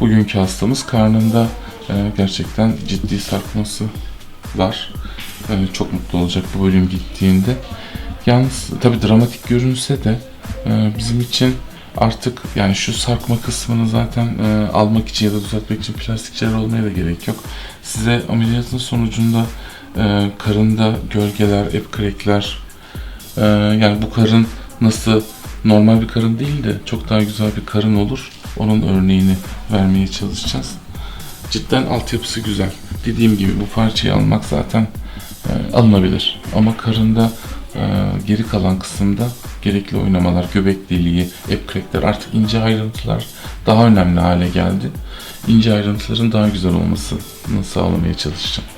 Bugünkü hastamız karnında e, gerçekten ciddi sarkması var. E, çok mutlu olacak bu bölüm gittiğinde. Yalnız tabi dramatik görünse de e, bizim için artık yani şu sarkma kısmını zaten e, almak için ya da düzeltmek için plastik cerrahi olmaya da gerek yok. Size ameliyatın sonucunda e, karında gölgeler, epkrekler, e, yani bu karın nasıl normal bir karın değil de çok daha güzel bir karın olur. Onun örneğini vermeye çalışacağız. Cidden altyapısı güzel. Dediğim gibi bu parçayı almak zaten e, alınabilir. Ama karında e, geri kalan kısımda gerekli oynamalar, göbek deliği, epkrekler artık ince ayrıntılar daha önemli hale geldi. İnce ayrıntıların daha güzel olmasını sağlamaya çalışacağım.